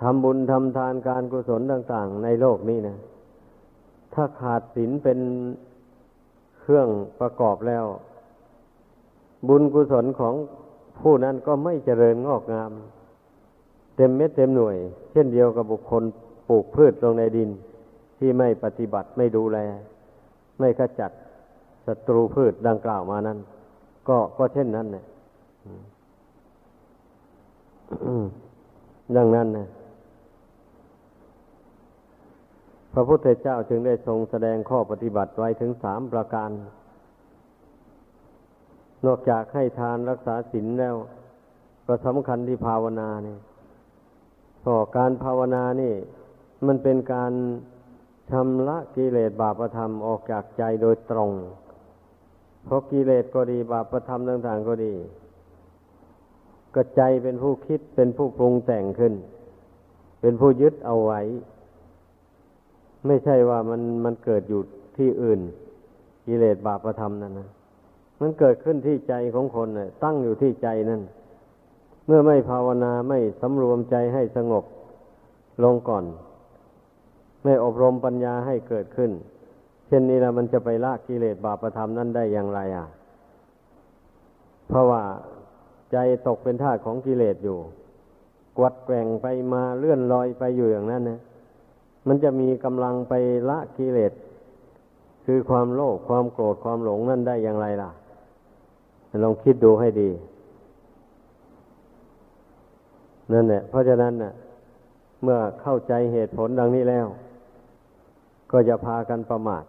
ทำบุญทำทานการกุศลต่าง ๆ ในโลกนี้นะ ถ้าขาดศีลเป็นเครื่องประกอบแล้ว บุญกุศลของผู้นั้นก็ไม่เจริญงอกงาม เต็มเม็ดเต็มหน่วย เช่นเดียวกับบุคคลปลูกพืชลงในดิน ที่ไม่ปฏิบัติไม่ดูแล ไม่ขจัดศัตรูพืชดังกล่าวมานั้น ก็ก็เช่นนั้นเนี่ยดังนั้นนะ พระพุทธเจ้าจึงได้ทรงแสดงข้อปฏิบัติไว้ถึงสามประการ นอกจากให้ทานรักษาศีลแล้วก็สำคัญที่ภาวนาเนี่ยก็การภาวนานี่ มันเป็นการชำระกิเลสบาปธรรมออกจากใจโดยตรง เพราะกิเลสก็ดีบาปธรรมต่างๆก็ดี ก็ใจเป็นผู้คิดเป็นผู้ปรุงแต่งขึ้น เป็นผู้ยึดเอาไว้ ไม่ใช่ว่ามันมันเกิดอยู่ที่อื่น กิเลสบาปธรรมนั่นนะมันเกิดขึ้นที่ใจของคนน่ะตั้งอยู่ที่ใจนั่น เมื่อไม่ภาวนาไม่สำรวมใจให้สงบลงก่อน ไม่อบรมปัญญาให้เกิดขึ้น เช่นนี้ละมันจะไปละกิเลสบาปธรรมนั้นได้อย่างไรอะ เพราะว่าใจตกเป็นทาสของกิเลสอยู่ กวัดแกว่งไปมาเลื่อนลอยไปอยู่อย่างนั้นนะ มันจะมีกำลังไปละกิเลสคือความโลภความโกรธความหลงนั่นได้อย่างไรล่ะลองคิดดูให้ดี นั่นแหละเพราะฉะนั้นน่ะ เมื่อเข้าใจเหตุผลดังนี้แล้ว ก็จะพากันประมาท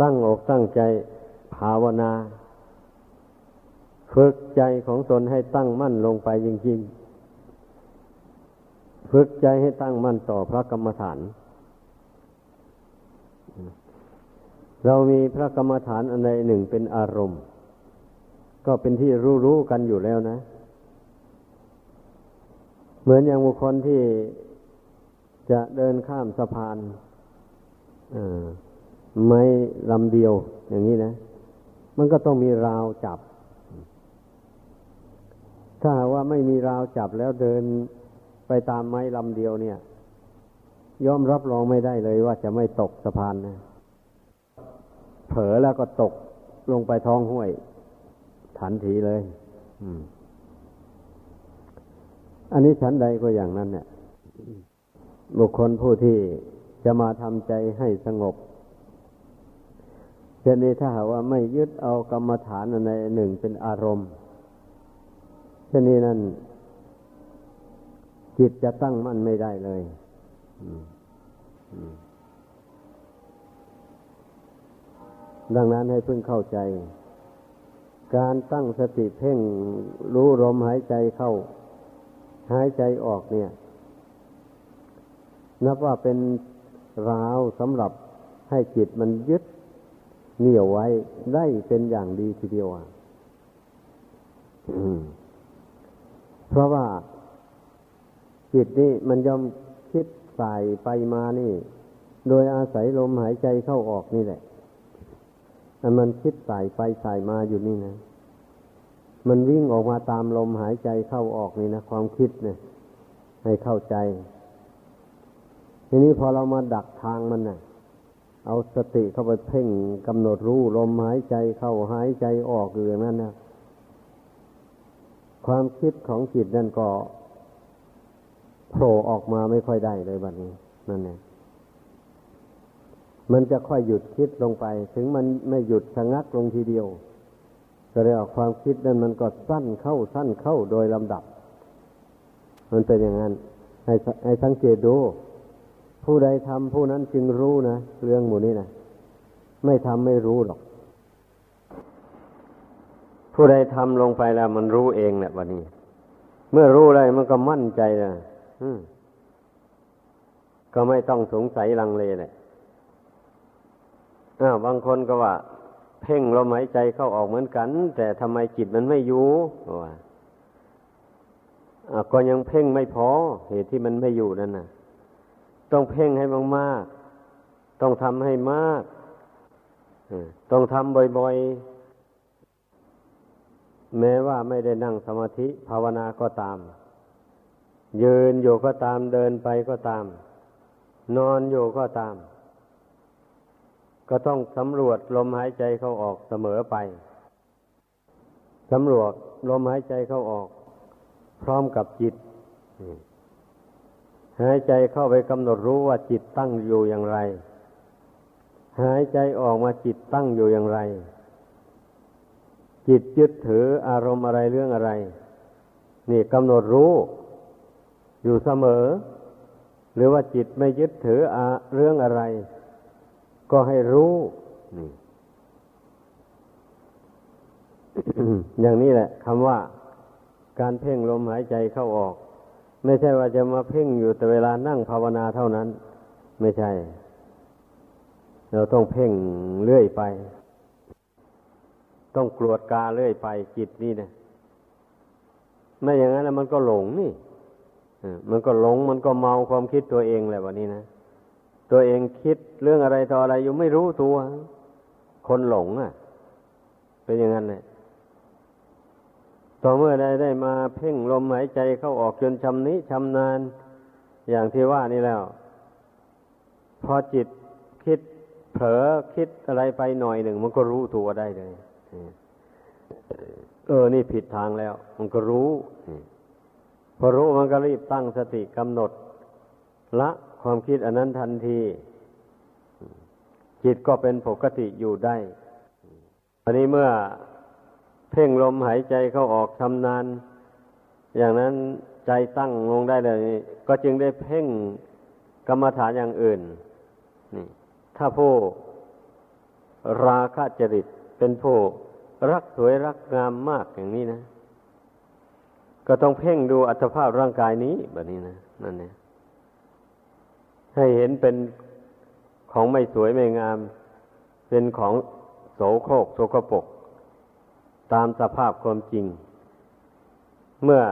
ตั้งอกตั้งใจภาวนา ฝึกใจของตนให้ตั้งมั่นลงไปจริง ๆ ฝึกใจให้ตั้งมั่นต่อพระกรรมฐาน เรามีพระกรรมฐานอันใดหนึ่งเป็นอารมณ์ ก็เป็นที่รู้ๆกันอยู่แล้วนะ เหมือนอย่างบุคคลที่จะเดินข้ามสะพานไม่ลำเดียวอย่างนี้นะ มันก็ต้องมีราวจับ ถ้าว่าไม่มีราวจับแล้วเดิน ไปตามไม้ลำเดียวเนี่ยยอมรับรองไม่ได้เลยว่าจะไม่ตกสะพานนะ เผลอแล้วก็ตกลงไปท้องห้วยทันทีเลยอันนี้ฉันใดก็อย่างนั้นเนี่ยบุคคลผู้ที่จะมาทำใจให้สงบเช่นนี้ถ้าหากว่าไม่ยึดเอากรรมฐานในหนึ่งเป็นอารมณ์เช่นนี้นั้น จิตจะตั้งมั่นไม่ได้เลยดังนั้นให้เพึ่งเข้าใจ การตั้งสติเพ่งรู้ลมหายใจเข้า หายใจออกเนี่ย นับว่าเป็นราวสำหรับให้จิตมันยึดเหนี่ยวไว้ได้เป็นอย่างดีทีเดียวเพราะว่า จิตนี่มันยอมคิดสายไปมานี่ โดยอาศัยลมหายใจเข้าออกนี่แหละแต่มันคิดสายไปสายมาอยู่นี่นะ มันวิ่งออกมาตามลมหายใจเข้าออกนี่นะความคิดเนี่ยให้เข้าใจ ทีนี้พอเรามาดักทางมันนะ่ะ เอาสติเข้าไปเพ่งกำหนดรู้ลมหายใจเข้าหายใจออกอยู่อย่างนั้นนะความคิดของจิตนั่นก็ โผล่ออกมาไม่ค่อยได้เลยบัดนี้นั่นเองมันจะค่อยหยุดคิดลงไป ถึงมันไม่หยุดชะงักลงทีเดียว ก็เลยออกความคิดนั้นมันก็สั้นเข้าสั้นเข้าโดยลำดับ มันเป็นอย่างนั้น ให้ให้สังเกตดู ผู้ใดทำผู้นั้นจึงรู้นะเรื่องหมู่นี้นะไม่ทำไม่รู้หรอก ผู้ใดทำลงไปแล้ว มันรู้เองแหละวันนี้ เมื่อรู้อะไรมันก็มั่นใจนะ ก็ไม่ต้องสงสัยลังเลแหละอาบางคนก็ว่า เพ่งลมหายใจเข้าออกเหมือนกัน แต่ทำไมจิตมันไม่อยู่ว่าก็ยังเพ่งไม่พอ เหตุที่มันไม่อยู่นั่นนะต้องเพ่งให้มากๆ ต้องทำให้มากต้องทำบ่อยๆ แม้ว่าไม่ได้นั่งสมาธิภาวนาก็ตาม ยืนอยู่ก็ตามเดินไปก็ตาม นอนอยู่ก็ตาม ก็ต้องสำรวจลมหายใจเข้าออกเสมอไปสำรวจลมหายใจเข้าออก พร้อมกับจิตหายใจเข้าไปกำหนดรู้ว่าจิตตั้งอยู่อย่างไร หายใจออกมาจิตตั้งอยู่อย่างไร จิตยึดถืออารมณ์อะไรเรื่องอะไร นี่กำหนดรู้ อยู่เสมอ หรือว่าจิตไม่ยึดถืออาเรื่องอะไร ก็ให้รู้นี่อย่างนี้แหละคำว่าการเพ่งลมหายใจเข้าออก ไม่ใช่ว่าจะมาเพ่งอยู่แต่เวลานั่งภาวนาเท่านั้น ไม่ใช่ เราต้องเพ่งเรื่อยไป ต้องกรวดกาเรื่อยไปจิตนี่นะไม่อย่างนั้นแล้วมันก็หลงนี่ มันก็หลงมันก็เมาความคิดตัวเองแหละวันนี้นะตัวเองคิดเรื่องอะไรต่ออะไรอยู่ไม่รู้ตัว คนหลงอะ เป็นอย่างนั้นเลยต่อเมื่อได้ได้มาเพ่งลมหายใจเข้าออกจนชำนิชำนาญอย่างที่ว่านี่แล้ว พอจิตคิดเผลอคิดอะไรไปหน่อยหนึ่ง มันก็รู้ตัวได้เลยเออ นี่ผิดทางแล้ว มันก็รู้ พอรู้มันก็รีบตั้งสติกำหนด ละความคิดอันนั้นทันที จิตก็เป็นปกติอยู่ได้อันนี้เมื่อเพ่งลมหายใจเข้าออกชำนาญอย่างนั้นใจตั้งลงได้เลย ก็จึงได้เพ่งกรรมฐานอย่างอื่นนี่ถ้าผู้ราคะจริตเป็นผู้รักสวยรักงามมากอย่างนี้นะ ก็ต้องเพ่งดูอัตภาพร่างกายนี้แบบนี้นะนั่นเนี่ยให้เห็นเป็นของไม่สวยไม่งาม เป็นของโสโครกโสกปก ตามสภาพความจริง เมื่อ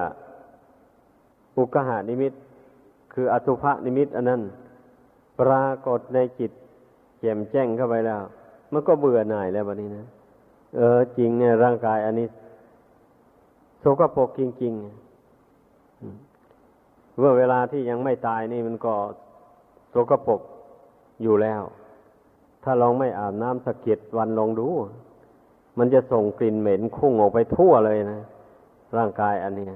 อุกหานิมิต คืออสุภนิมิต อันนั้น ปรากฏในจิตแจ่มแจ้งเข้าไปแล้ว มันก็เบื่อหน่ายแล้ววันนี้นะ เออจริงเนี่ยร่างกายอันนี้ สกปรกจริงๆเมื่อเวลาที่ยังไม่ตายนี่มันก็โสกปรกอยู่แล้ว ถ้าลองไม่อาบน้ำสะเก็ดวันลองดู มันจะส่งกลิ่นเหม็นคุ้งออกไปทั่วเลยนะ ร่างกายอันนี้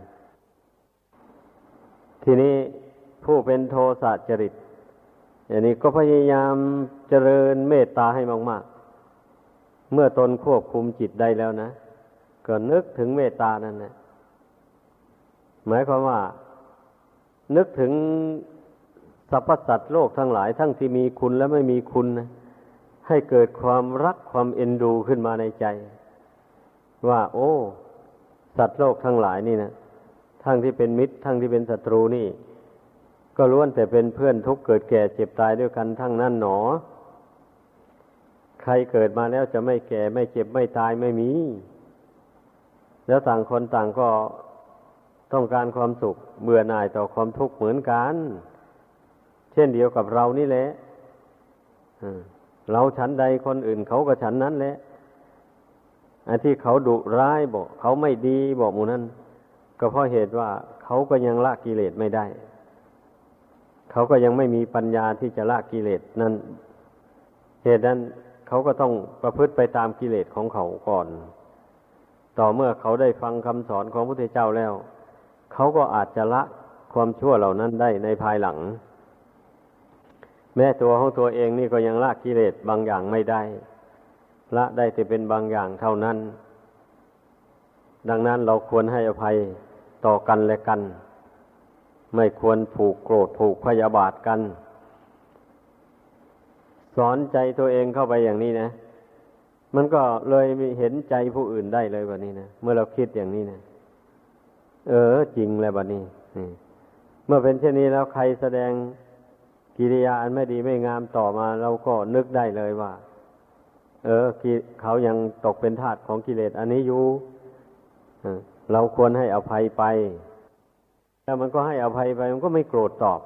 ทีนี้ผู้เป็นโทสะจริตอย่างนี้ก็พยายามเจริญเมตตาให้มาก ๆ เมื่อตนควบคุมจิตได้แล้วนะ ก็นึกถึงเมตตานั่นนะ หมายความว่า นึกถึงสรรพสัตว์โลกทั้งหลาย ทั้งที่มีคุณและไม่มีคุณนะให้เกิดความรักความเอ็นดูขึ้นมาในใจ ว่า โอ้ สัตว์โลกทั้งหลายนี่นะทั้งที่เป็นมิตร ทั้งที่เป็นศัตรูนี่ ก็ล้วนแต่เป็นเพื่อนทุกเกิดแก่เจ็บตายด้วยกันทั้งนั้นหนอ ใครเกิดมาแล้วจะไม่แก่ไม่เจ็บไม่ตายไม่มี แล้วต่างคนต่างก็ ต้องการความสุข เบื่อหน่ายต่อความทุกข์เหมือนกัน เช่นเดียวกับเรานี่แหละเราฉันใดคนอื่นเขาก็ฉันนั้นแหละอันที่เขาดุร้ายบอกเขาไม่ดีบอกหมูนั้นก็เพราะเหตุว่าเขาก็ยังละกิเลสไม่ได้ เขาก็ยังไม่มีปัญญาที่จะละกิเลสนั้น เหตุนั้นเขาก็ต้องประพฤติไปตามกิเลสของเขาก่อน ต่อเมื่อเขาได้ฟังคำสอนของพระพุทธเจ้าแล้ว เขาก็อาจจะละความชั่วเหล่านั้นได้ในภายหลัง แม้ตัวของตัวเองนี่ก็ยังละกิเลสบางอย่างไม่ได้ ละได้แต่เป็นบางอย่างเท่านั้น ดังนั้นเราควรให้อภัยต่อกันและกัน ไม่ควรผูกโกรธผูกพยาบาทกัน สอนใจตัวเองเข้าไปอย่างนี้นะ มันก็เลยเห็นใจผู้อื่นได้เลยแบบนี้นะ เมื่อเราคิดอย่างนี้นะ เออ จริงแล้วแบบนี้เมื่อเป็นเช่นนี้แล้วใครแสดงกิริยาอันไม่ดีไม่งามต่อมา เราก็นึกได้เลยว่า เออเขายังตกเป็นทาสของกิเลสอันนี้อยู่เราควรให้อภัยไปแต่มันก็ให้อภัยไป มันก็ไม่โกรธตอบ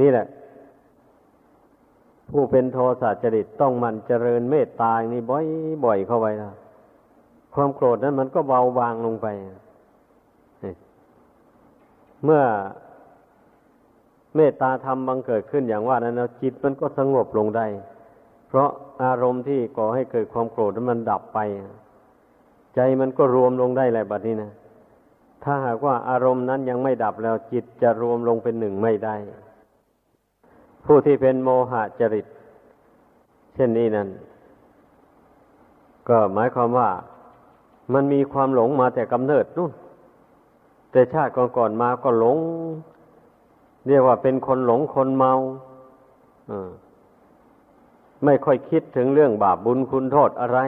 นี่แหละ ผู้เป็นโทสะจริตต้องมันเจริญเมตตาอย่างนี้บ่อยๆเข้าไปนะ ความโกรธนั้นมันก็เบาบางลงไป เมื่อเมตตาธรรมบังเกิดขึ้นอย่างว่านั้นแล้วจิตมันก็สงบลงได้ เพราะอารมณ์ที่ก่อให้เกิดความโกรธนั้นมันดับไป ใจมันก็รวมลงได้แหละบัดนี้นะถ้าหากว่าอารมณ์นั้นยังไม่ดับแล้วจิตจะรวมลงเป็นหนึ่งไม่ได้ ผู้ที่เป็นโมหะจริต เช่นนี้นั้น ก็หมายความว่า มันมีความหลงมาแต่กำเนิดนู่น แต่ชาติก่อนๆมาก็หลง เรียกว่าเป็นคนหลงคนเมาไม่ค่อยคิดถึงเรื่องบาปบุญคุณโทษอะไร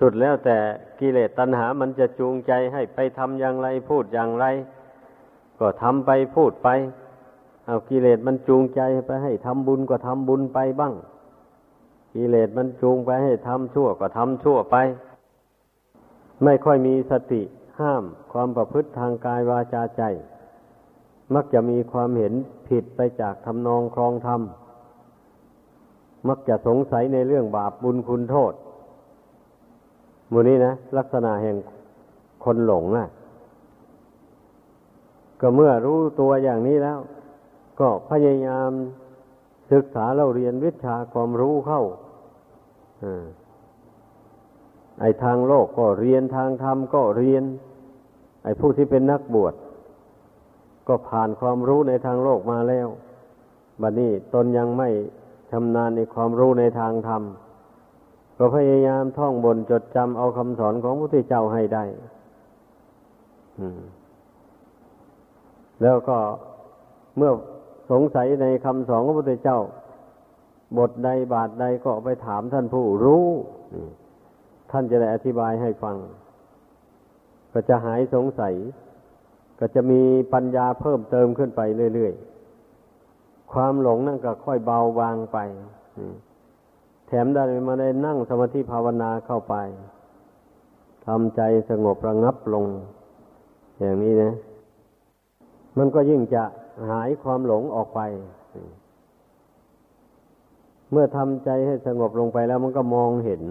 สุดแล้วแต่กิเลสตัณหามันจะจูงใจให้ไปทำอย่างไรพูดอย่างไร ก็ทำไปพูดไป เอากิเลสมันจูงใจไปให้ทำบุญก็ทำบุญไปบ้างกิเลสมันจูงไปให้ทำชั่วก็ทำชั่วไป ไม่ค่อยมีสติห้ามความประพฤติทางกายวาจาใจ มักจะมีความเห็นผิดไปจากทำนองครองธรรม มักจะสงสัยในเรื่องบาปบุญคุณโทษมูนี้นะ ลักษณะแห่งคนหลงนะ่ะ ก็เมื่อรู้ตัวอย่างนี้แล้ว ก็พยายามศึกษาเราเรียนวิชาความรู้เข้า ไอ้ทางโลกก็เรียนทางธรรมก็เรียน ไอ้ผู้ที่เป็นนักบวชก็ผ่านความรู้ในทางโลกมาแล้วบัดนี้ตนยังไม่ชำนาญในความรู้ในทางธรรม ก็พยายามท่องบนจดจำเอาคำสอนของพระพุทธเจ้าให้ได้แล้วก็เมื่อสงสัยในคำสอนของพระพุทธเจ้า บทใดบาทใดก็ไปถามท่านผู้รู้ ท่านจะได้อธิบายให้ฟัง ก็จะหายสงสัย ก็จะมีปัญญาเพิ่มเติมขึ้นไปเรื่อยๆ ความหลงนั่นก็ค่อยเบาบางไป แถมได้มาได้นั่งสมาธิภาวนาเข้าไปทำใจสงบระงับลง อย่างนี้นะ มันก็ยิ่งจะหายความหลงออกไป เมื่อทำใจให้สงบลงไปแล้วมันก็มองเห็น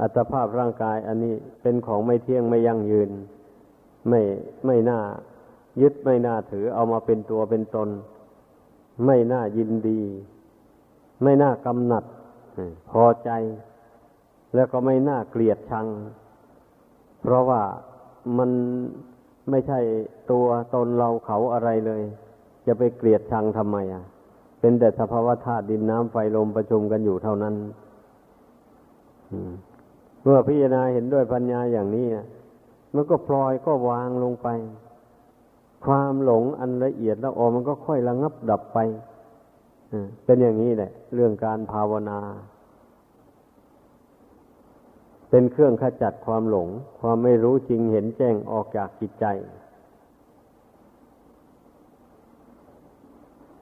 อัตภาพร่างกายอันนี้เป็นของไม่เที่ยงไม่ยั่งยืน ไม่ไม่น่า ยึดไม่น่าถือเอามาเป็นตัวเป็นตน ไม่น่ายินดี ไม่น่ากำหนัดพอใจ แล้วก็ไม่น่าเกลียดชัง เพราะว่ามันไม่ใช่ตัวตนเราเขาอะไรเลย จะไปเกลียดชังทำไมอะ เป็นแต่สภาวะธาตุดินน้ำไฟลมประชุมกันอยู่เท่านั้น เมื่อพิจารณาเห็นด้วยปัญญาอย่างนี้นะมันก็ปล่อยก็วางลงไป ความหลงอันละเอียดแล้วออมันก็ค่อยระงับดับไปเป็นอย่างนี้แหละ เรื่องการภาวนา เป็นเครื่องขจัดความหลง ความไม่รู้จริงเห็นแจ้งออกจากจิตใจ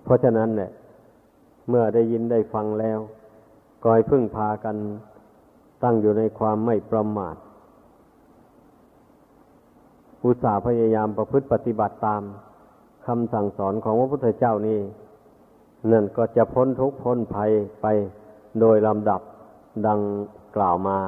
เพราะฉะนั้นเนี่ยเมื่อได้ยินได้ฟังแล้วก็ให้พึ่งพากัน ตั้งอยู่ในความไม่ประมาทอุตสาห์พยายามประพฤติปฏิบัติตามคำสั่งสอนของพระพุทธเจ้านี่นั่นก็จะพ้นทุกข์พ้นภัยไปโดยลำดับดังกล่าวมา